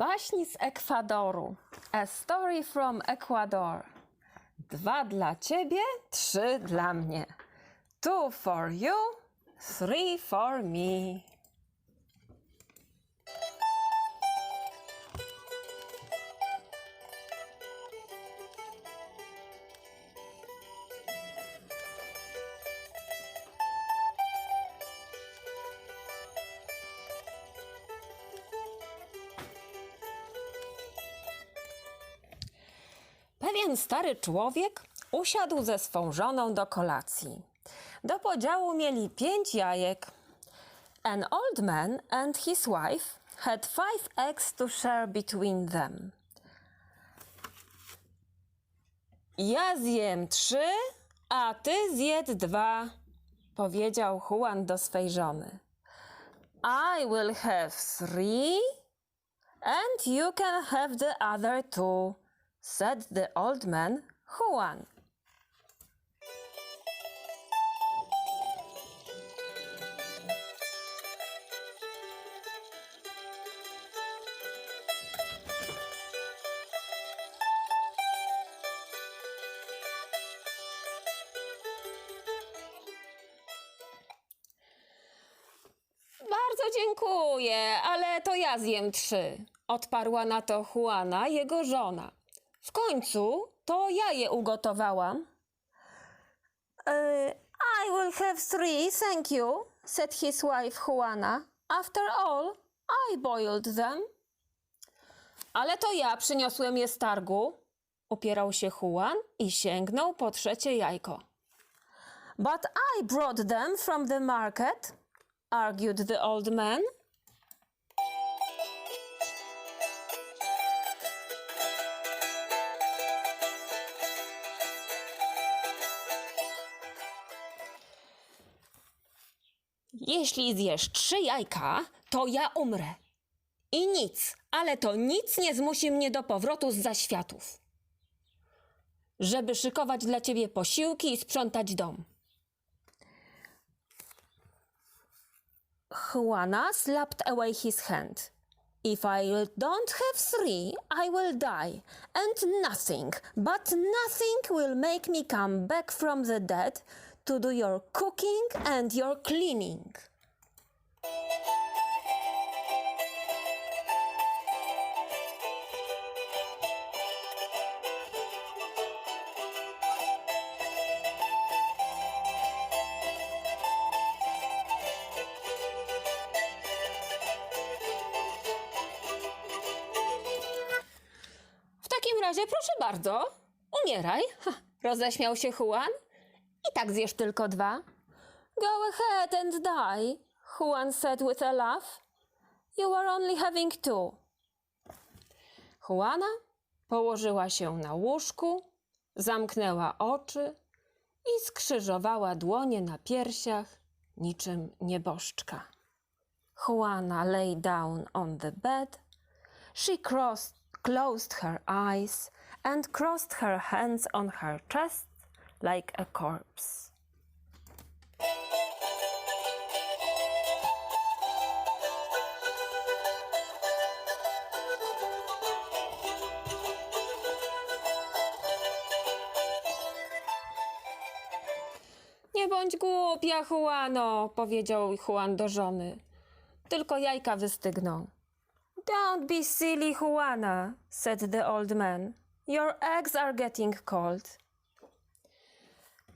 Baśń z Ekwadoru. A story from Ecuador. Dwa dla ciebie, trzy dla mnie. Two for you, three for me. Pewien stary człowiek usiadł ze swą żoną do kolacji. Do podziału mieli pięć jajek. An old man and his wife had five eggs to share between them. Ja zjem trzy, a ty zjedz dwa, powiedział Juan do swej żony. I will have three, and you can have the other two, said the old man, Juan. Bardzo dziękuję, ale to ja zjem trzy. Odparła na to Juana, jego żona. W końcu to ja je ugotowałam. "Uh, I will have three, thank you, said his wife Juana. After all, I boiled them. Ale to ja przyniosłem je z targu, upierał się Juan i sięgnął po trzecie jajko. But I brought them from the market, argued the old man. Jeśli zjesz trzy jajka, to ja umrę. I nic, ale to nic nie zmusi mnie do powrotu z zaświatów. Żeby szykować dla ciebie posiłki i sprzątać dom. Juana slapped away his hand. If I don't have three, I will die, and nothing, but nothing will make me come back from the dead to do your cooking and your cleaning. W takim razie proszę bardzo, umieraj. Ha, roześmiał się Juan. I tak zjesz tylko dwa. Go ahead and die, Juan said with a laugh. You are only having two. Juana położyła się na łóżku, zamknęła oczy i skrzyżowała dłonie na piersiach niczym nieboszczka. Juana lay down on the bed. She crossed, closed her eyes and crossed her hands on her chest like a corpse. Nie bądź głupia, Juano, powiedział Juan do żony. Tylko jajka wystygną. Don't be silly, Juana, said the old man. Your eggs are getting cold.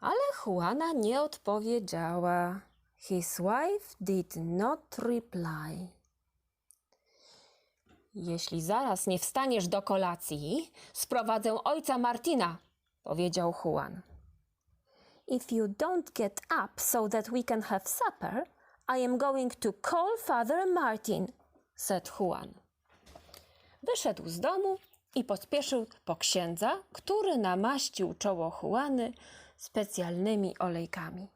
Ale Juana nie odpowiedziała. His wife did not reply. Jeśli zaraz nie wstaniesz do kolacji, sprowadzę ojca Martina, powiedział Juan. If you don't get up so that we can have supper, I am going to call Father Martin, said Juan. Wyszedł z domu i pospieszył po księdza, który namaścił czoło Juany specjalnymi olejkami.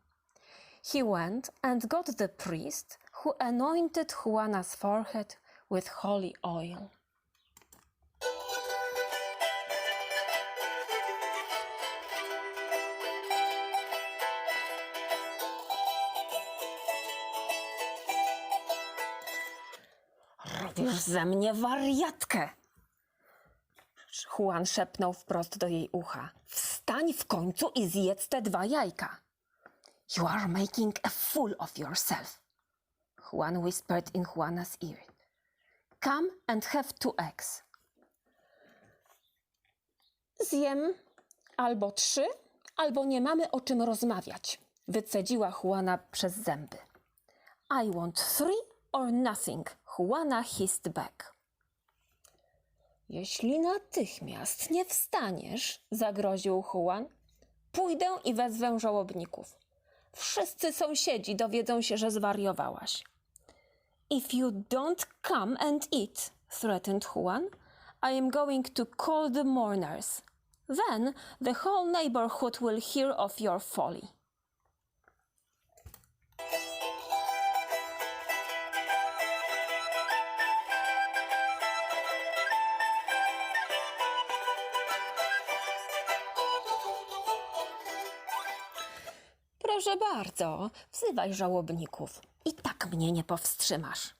He went and got the priest who anointed Juana's forehead with holy oil. Zrobisz ze mnie wariatkę! Juan szepnął wprost do jej ucha. Wstań w końcu i zjedz te dwa jajka. You are making a fool of yourself. Juan whispered in Juana's ear. Come and have two eggs. Zjem albo trzy, albo nie mamy o czym rozmawiać, wycedziła Juana przez zęby. I want three or nothing, Juana hissed back. Jeśli natychmiast nie wstaniesz, zagroził Juan, pójdę i wezwę żałobników. Wszyscy sąsiedzi dowiedzą się, że zwariowałaś. If you don't come and eat, threatened Juan, I am going to call the mourners. Then the whole neighborhood will hear of your folly. Bardzo, wzywaj żałobników. I tak mnie nie powstrzymasz.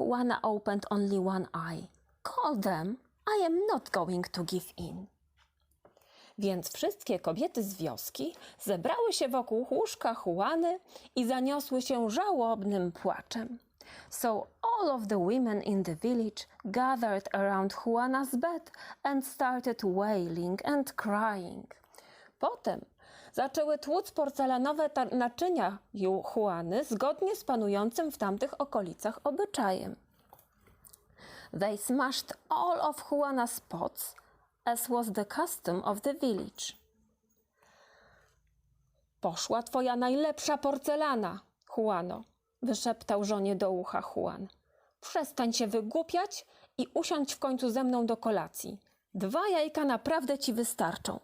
Juana opened only one eye. Call them. I am not going to give in. Więc wszystkie kobiety z wioski zebrały się wokół łóżka Juany i zaniosły się żałobnym płaczem. So all of the women in the village gathered around Juana's bed and started wailing and crying. Potem zaczęły tłuc porcelanowe naczynia Ju- Juany zgodnie z panującym w tamtych okolicach obyczajem. They smashed all of Juana's pots, as was the custom of the village. Poszła twoja najlepsza porcelana, Juano, wyszeptał żonie do ucha Juan. Przestań się wygłupiać i usiądź w końcu ze mną do kolacji. Dwa jajka naprawdę ci wystarczą.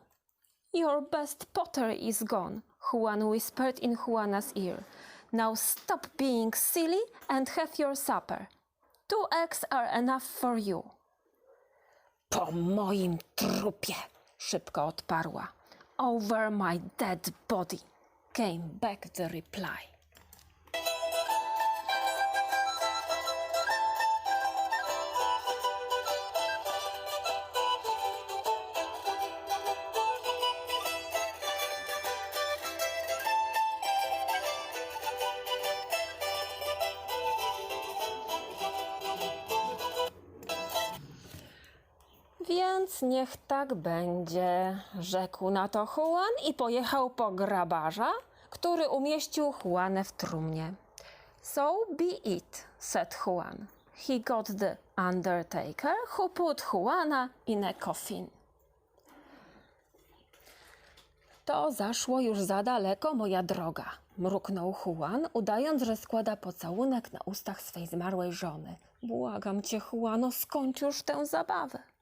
Your best pottery is gone, Juan whispered in Juana's ear. Now stop being silly and have your supper. Two eggs are enough for you. Po moim trupie, szybko odparła. Over my dead body, came back the reply. Więc niech tak będzie, rzekł na to Juan i pojechał po grabarza, który umieścił Juanę w trumnie. So be it, said Juan. He got the undertaker who put Juana in a coffin. To zaszło już za daleko, moja droga, mruknął Juan, udając, że składa pocałunek na ustach swej zmarłej żony. Błagam cię, Juano, skończ już tę zabawę.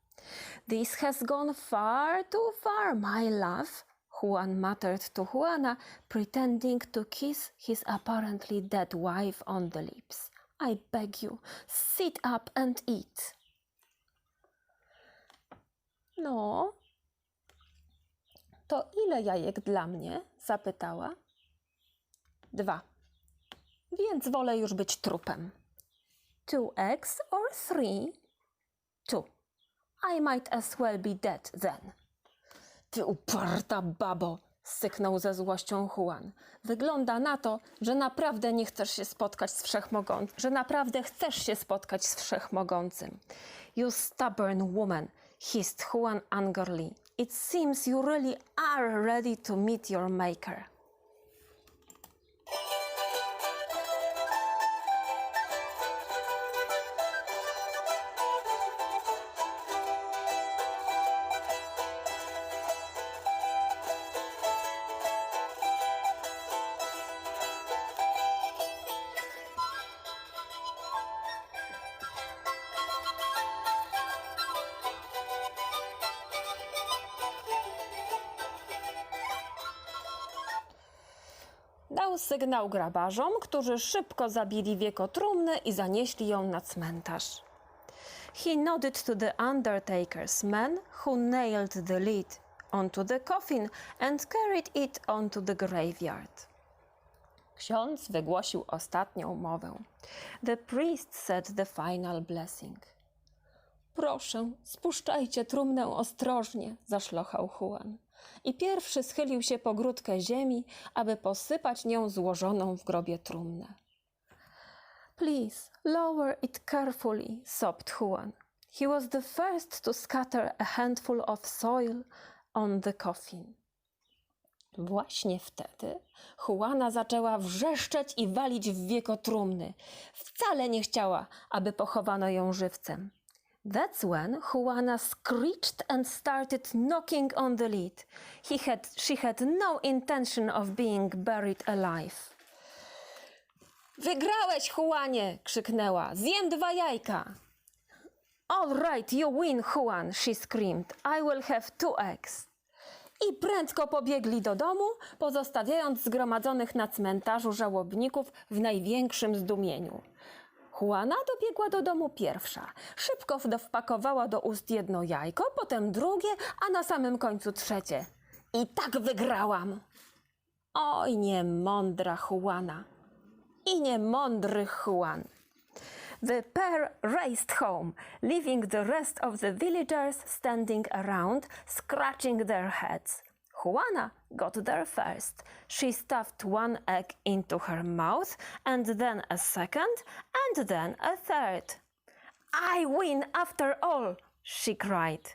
This has gone far too far, my love, Juan muttered to Juana, pretending to kiss his apparently dead wife on the lips. I beg you, sit up and eat. No, to ile jajek dla mnie? zapytała. Dwa. Więc wolę już być trupem. Two eggs or three? Two. I might as well be dead then. Ty uparta babo, syknął ze złością Juan. Wygląda na to, że naprawdę nie chcesz się spotkać z wszechmogącym, że naprawdę chcesz się spotkać z wszechmogącym. You stubborn woman, hissed Juan angrily. It seems you really are ready to meet your maker. Dał sygnał grabarzom, którzy szybko zabili wiekotrumnę i zanieśli ją na cmentarz. He nodded to the undertaker's men, who nailed the lid onto the coffin and carried it onto the graveyard. Ksiądz wygłosił ostatnią mowę. The priest said the final blessing. Proszę, spuszczajcie trumnę ostrożnie, zaszlochał Juan. I pierwszy schylił się po grudkę ziemi, aby posypać nią złożoną w grobie trumnę. Please, lower it carefully, sobbed Juan. He was the first to scatter a handful of soil on the coffin. Właśnie wtedy Juana zaczęła wrzeszczeć i walić w wieko trumny. Wcale nie chciała, aby pochowano ją żywcem. That's when Juana screeched and started knocking on the lid. He had, she had no intention of being buried alive. Wygrałeś, Juanie! krzyknęła. Zjem dwa jajka. All right, you win, Juan, she screamed. I will have two eggs. I prędko pobiegli do domu, pozostawiając zgromadzonych na cmentarzu żałobników w największym zdumieniu. Juana dobiegła do domu pierwsza. Szybko wpakowała do ust jedno jajko, potem drugie, a na samym końcu trzecie. I tak wygrałam. Oj, niemądra Juana. I niemądry Juan. The pair raced home, leaving the rest of the villagers standing around, scratching their heads. Juana got there first. She stuffed one egg into her mouth, and then a second, and then a third. I win after all, she cried.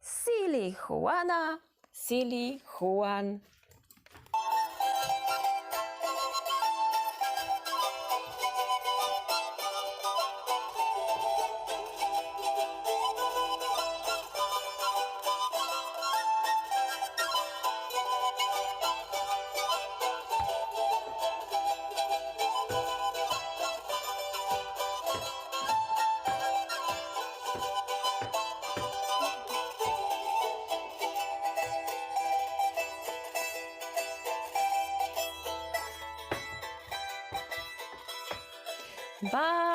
Silly Juana, silly Juan. Bye.